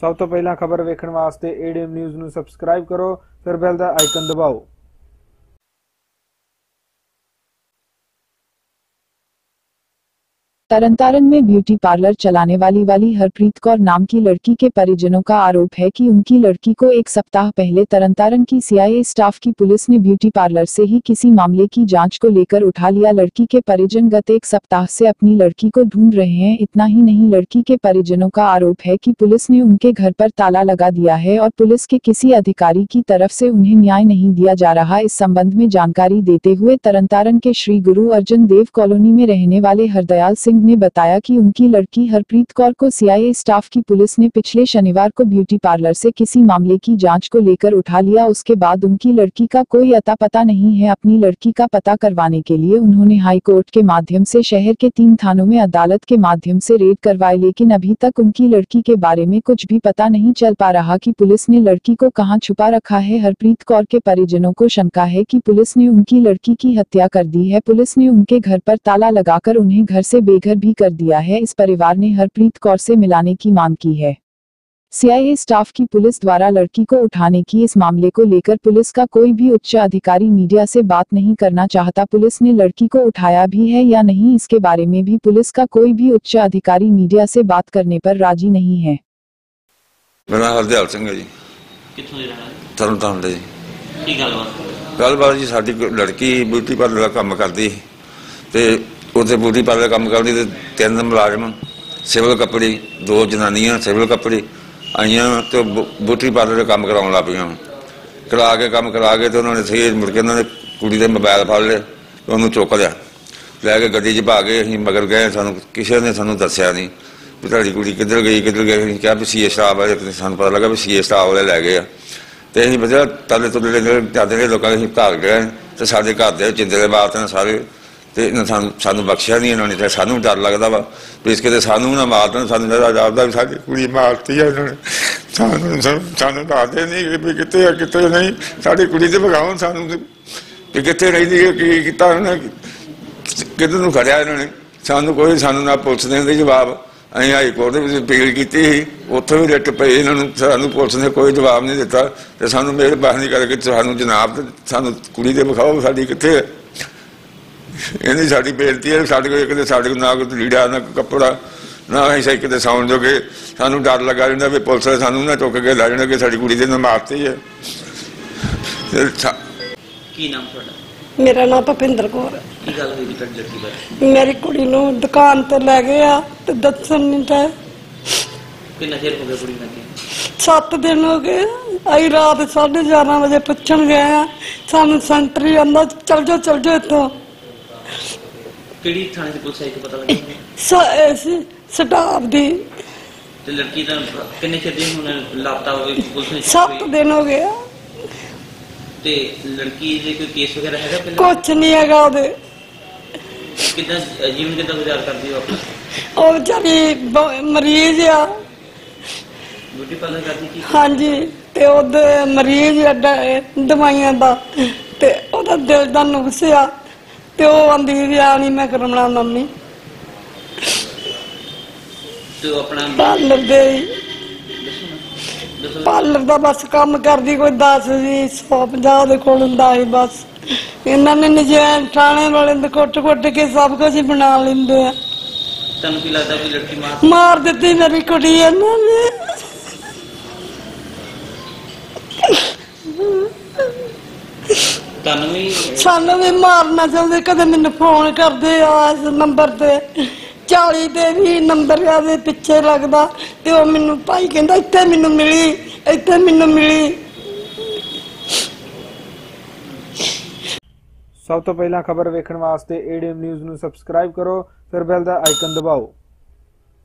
ਸਭ ਤੋਂ ਪਹਿਲਾਂ ਖਬਰ ਵੇਖਣ ਵਾਸਤੇ ਏਡੀਐਮ ਨਿਊਜ਼ ਨੂੰ ਸਬਸਕ੍ਰਾਈਬ ਕਰੋ, ਫਿਰ ਬੈਲ ਦਾ ਆਈਕਨ ਦਬਾਓ। तरनतारन में ब्यूटी पार्लर चलाने वाली वाली हरप्रीत कौर नाम की लड़की के परिजनों का आरोप है कि उनकी लड़की को एक सप्ताह पहले तरनतारन की सीआईए स्टाफ की पुलिस ने ब्यूटी पार्लर से ही किसी मामले की जाँच को लेकर उठा लिया। लड़की के परिजन गत एक सप्ताह से अपनी लड़की को ढूंढ रहे हैं। इतना ही नहीं, लड़की के परिजनों का आरोप है की पुलिस ने उनके घर पर ताला लगा दिया है और पुलिस के किसी अधिकारी की तरफ़ से उन्हें न्याय नहीं दिया जा रहा। इस संबंध में जानकारी देते हुए तरनतारन के श्री गुरु अर्जन देव कॉलोनी में रहने वाले हरदयाल सिंह ने बताया कि उनकी लड़की हरप्रीत कौर को सीआईए स्टाफ की पुलिस ने पिछले शनिवार को ब्यूटी पार्लर से किसी मामले की जाँच को लेकर उठा लिया। उसके बाद उनकी लड़की का कोई अता पता नहीं है। अपनी लड़की का पता करवाने के लिए उन्होंने हाई कोर्ट के माध्यम से शहर के तीन थानों में अदालत के माध्यम से रेड करवाए, लेकिन अभी तक उनकी लड़की के बारे में कुछ भी पता नहीं चल पा रहा कि पुलिस ने लड़की को कहाँ छुपा रखा है। हरप्रीत कौर के परिजनों को शंका है कि पुलिस ने उनकी लड़की की हत्या कर दी है। पुलिस ने उनके घर पर ताला लगाकर उन्हें घर से बेघर भी कर दिया है इस परिवार ने हरप्रीत कौर से मिलाने की मांग की है सीआईए स्टाफ की पुलिस द्वारा लड़की को उठाने की इस मामले को लेकर पुलिस का कोई भी उच्च अधिकारी मीडिया से बात नहीं करना चाहता पुलिस ने लड़की को उठाया भी है या नहीं इसके बारे में भी पुलिस का कोई भी उच्च अधिकारी मीडिया से बात करने पर राजी नहीं है ਮੇਰਾ ਨਾਮ ਹਰਦਿਆਲ ਸਿੰਘ ਹੈ ਜੀ ਕਿੱਥੋਂ ਦੇ ਰਹਿਣ ਵਾਲੇ ਤਰਨ ਤਾਰਨ ਦੇ ਜੀ ਕੀ ਗੱਲਬਾਤ ਗੱਲਬਾਤ ਜੀ ਸਾਡੀ ਕੋਈ ਲੜਕੀ ਬਿਊਟੀ ਪਾਰਲਰ ਦਾ ਕੰਮ ਕਰਦੀ ਸੀ ਤੇ ਉੱਥੇ ਬਿਊਟੀ ਪਾਰਲਰ ਦਾ ਕੰਮ ਕਰਦੀ ਤੇ ਤਿੰਨ ਮੁਲਾਜ਼ਮ, ਸਿਵਲ ਕੱਪੜੀ, ਦੋ ਜਨਾਨੀਆਂ, ਸਿਵਲ ਕੱਪੜੀ, ਆਈਆਂ ਤੇ ਬਿ- ਬਿਊਟੀ ਪਾਰਲਰ ਦਾ ਕੰਮ ਕਰਾਉਣ ਲੱਗ ਪਈਆਂ। ਕਰਾ ਕੇ, ਕੰਮ ਕਰਾ ਕੇ ਤੇ ਉਹਨਾਂ ਨੇ ਸਹੀ ਮੁੜ ਕੇ ਉਹਨਾਂ ਨੇ ਕੁੜੀ ਦੇ ਮੋਬਾਈਲ ਫੜ ਲਏ ਤੇ ਉਹਨੂੰ ਚੁੱਕ ਲਿਆ। ਲੈ ਕੇ ਗੱਡੀ 'ਚ ਭਾ ਕੇ ਅਸੀਂ ਮਗਰ ਗਏ, ਸਾਨੂੰ ਕਿਸੇ ਨੇ ਸਾਨੂੰ ਦੱਸਿਆ ਨਹੀਂ ਵੀ ਤੁਹਾਡੀ ਕੁੜੀ ਕਿੱਧਰ ਗਈ ਕਿੱਧਰ ਗਈ। ਅਸੀਂ ਕਿਹਾ ਵੀ ਸੀਏ ਸਟਾਫ ਵਾਲੇ ਤੇ ਸਾਨੂੰ ਪਤਾ ਲੱਗਾ ਵੀ ਸੀਏ ਸਟਾਫ ਵਾਲੇ ਲੈ ਗਏ ਆ। ਤੇ ਅਸੀਂ ਬਜਾ ਤਾਲੇ ਤੁਲੇ ਜਿਹੜੇ ਜਾਂਦੇ ਲੋਕਾਂ ਦੇ ਅਸੀਂ ਭਾਗ ਗਏ ਤੇ ਸਾਡੇ ਘਰ ਦੇ ਚਿੰਦੇ ਦੇ ਬਾਤ ਨੇ ਸਾਰੇ ਤੇ ਇਹਨਾਂ ਸਾਨੂੰ ਸਾਨੂੰ ਬਖਸ਼ਿਆ ਨਹੀਂ ਇਹਨਾਂ ਨੇ, ਤੇ ਸਾਨੂੰ ਡਰ ਲੱਗਦਾ ਵਾ ਵੀ ਇਸ ਕਿਤੇ ਸਾਨੂੰ ਨਾ ਮਾਰ ਦੇਣ, ਸਾਨੂੰ ਜਿਹੜਾ ਜਾਪਦਾ ਵੀ ਸਾਡੀ ਕੁੜੀ ਮਾਰਤੀ ਆ ਇਹਨਾਂ ਨੇ। ਸਾਨੂੰ ਸਾਨੂੰ- ਦੱਸਦੇ ਨਹੀਂ ਵੀ ਕਿੱਥੇ ਆ, ਕਿੱਥੇ ਨਹੀਂ, ਸਾਡੀ ਕੁੜੀ ਤੇ ਭਗਾਉਣ ਸਾਨੂੰ ਤੇ ਵੀ ਕਿੱਥੇ ਰਹਿੰਦੀ ਹੈ ਕੀ ਕੀਤਾ ਇਹਨਾਂ ਨੇ, ਕਿੱਧਰ ਨੂੰ ਖੜਿਆ ਇਹਨਾਂ ਨੇ। ਸਾਨੂੰ ਕੋਈ, ਸਾਨੂੰ ਨਾ ਪੁਲਿਸ ਦੇ ਜਵਾਬ। ਅਸੀਂ ਹਾਈ ਕੋਰਟ ਦੇ ਵਿੱਚ ਅਪੀਲ ਕੀਤੀ ਸੀ, ਉੱਥੇ ਵੀ ਰਿਟ ਪਈ ਇਹਨਾਂ ਨੂੰ, ਸਾਨੂੰ ਪੁਲਿਸ ਨੇ ਕੋਈ ਜਵਾਬ ਨਹੀਂ ਦਿੱਤਾ, ਤੇ ਸਾਨੂੰ ਮਿਹਰਬਾਨੀ ਕਰਕੇ ਸਾਨੂੰ ਜਨਾਬ ਸਾਨੂੰ ਕੁੜੀ ਦੇ ਵਿਖਾਓ, ਸਾਡੀ ਕਿੱਥੇ ਹੈ ਇਹਨੀ ਸਾਡੀ ਬੇਨਤੀ ਹੈ ਸਾਡੇ ਕੋਲ ਕਿਤੇ ਸਾਡੇ ਕੋਲ ਨਾ ਕੋਈ ਲੀੜਾ ਨਾ ਕੱਪੜਾ ਨਾ ਅਸੀਂ ਸਹੀ ਕਿਤੇ ਸੌਣ ਜੋਗੇ। ਸਾਨੂੰ ਡਰ ਲੱਗਾ ਰਹਿੰਦਾ ਵੀ ਪੁਲਿਸ ਵਾਲੇ ਸਾਨੂੰ ਨਾ ਚੁੱਕ ਕੇ ਲੈ ਜਾਣਗੇ ਸਾਡੀ ਕੁੜੀ ਦੇ ਨਾਲ ਮਾਰਤੀ ਹੈ। ਕੀ ਨਾਮ ਤੁਹਾਡਾ? ਮੇਰਾ ਨਾਮ ਭਪਿੰਦਰ ਕੌਰ ਹੈ। ਕੀ ਗੱਲ ਹੋਈ ਜੀ ਤੁਹਾਡੀ ਲੜਕੀ ਬਾਰੇ? ਮੇਰੀ ਕੁੜੀ ਨੂੰ ਦੁਕਾਨ ਤੇ ਲੈ ਗਏ ਆ ਤੇ ਦੱਸਣ ਨਹੀਂ ਤਾਂ ਕਿੰਨਾ ਚਿਰ ਹੋ ਗਿਆ ਕੁੜੀ ਨੂੰ 7 ਦਿਨ ਹੋ ਗਏ। ਆਈ ਰਾਤ 11:30 ਵਜੇ ਪੁੱਛਣ ਗਏ ਆ। ਸਾਨੂੰ ਸੈਂਟਰੀ ਆਂਦਾ ਚਲ ਜਾਓ ਚਲ ਜਾਓ ਇੱਥੋਂ। ਕਿਹੜੀ ਥਾਣੇ ਦੀ ਪੁਲਿਸ ਆਈ ਤੇ ਪਤਾ ਲੱਗਿਆ ਸ- ਸਟਾਫ ਦੀ। ਤੇ ਲੜਕੀ ਦਾ ਕਿੰਨੇ ਚਿਰ ਦੀ ਹੁਣ ਲਾਪਤਾ ਹੋਈ ਪੁਲਿਸ ਨੇ 7 ਦਿਨ ਹੋ ਗਏ ਆ। ਤੇ ਲੜਕੀ ਦੇ ਕੋਈ ਕੇਸ ਵਗੈਰਾ ਹੈਗਾ ਪਹਿਲਾਂ? ਕੁਛ ਨਹੀਂ ਹੈਗਾ ਉਹਦੇ। ਕਿਦਾਂ ਜੀਵਨ ਕਿਦਾਂ ਗੁਜ਼ਾਰ ਕਰਦੀ ਹੋ ਆਪਣਾ ਉਹ ਵਿਚਾਰੀ ਬ- ਮਰੀਜ਼ ਆ। ਬਿਊਟੀ ਪਾਰਲਰ ਕਰਦੀ ਕੀ ਹਾਂਜੀ ਤੇ ਉਹਦੇ ਮਰੀਜ਼ ਆ ਡ- ਦਵਾਈਆਂ ਦਾ ਤੇ ਉਹਦਾ ਦਿਲ ਦਾ ਨੁਕਸ ਆ। ਤੇ ਉਹ ਆਂਦੀ ਵੀ ਆ ਨਹੀਂ ਮੈਂ ਕਰਮਣਾ ਮੰਮੀ। ਤੇ ਆਪਣਾ ਪਾਰਲਰ ਦੇ ਪਾਰਲਰ ਦਾ ਬਸ ਕੰਮ ਕਰਦੀ ਕੋਈ 10 ਜੀ 150 ਦੇ ਕੋਲ ਹੁੰਦਾ ਸੀ ਬਸ। ਇਹਨਾਂ ਨੇ ਨਜਾਇਜ਼ ਥਾਣੇ ਵਾਲੇ ਦੇ ਕੁੱਟ ਕੁੱਟ ਕੇ ਸਭ ਕੁਝ ਬਣਾ ਲੈਂਦੇ ਆ। ਤੁਹਾਨੂੰ ਕੀ ਲੱਗਦਾ ਵੀ ਲੜਕੀ ਮਾਰ ਮਾਰ ਦਿੱਤੀ ਮੇਰੀ ਕੁੜੀ ਇਹਨਾਂ ਨੇ। ਤੁਹਾਨੂੰ ਵੀ ਸਾਨੂੰ ਵੀ ਮਾਰਨਾ ਚਾਹੁੰਦੇ ਕਦੇ ਮੈਨੂੰ ਫੋਨ ਕਰਦੇ ਆ ਇਸ ਨੰਬਰ ਤੇ। 40 ਤੇ ਵੀ ਨੰਬਰ ਆ ਦੇ ਪਿੱਛੇ ਲੱਗਦਾ ਤੇ ਉਹ ਮੈਨੂੰ ਭਾਈ ਕਹਿੰਦਾ ਇੱਥੇ ਮੈਨੂੰ ਮਿਲੀ ਇੱਥੇ ਮੈਨੂੰ ਮਿਲੀ। ਸਭ ਤੋਂ ਪਹਿਲਾਂ ਖਬਰ ਵੇਖਣ ਵਾਸਤੇ ਏਡੀਐਮ ਨਿਊਜ਼ ਨੂੰ ਸਬਸਕ੍ਰਾਈਬ ਕਰੋ ਫਿਰ ਬੈਲ ਦਾ ਆਈਕਨ ਦਬਾਓ।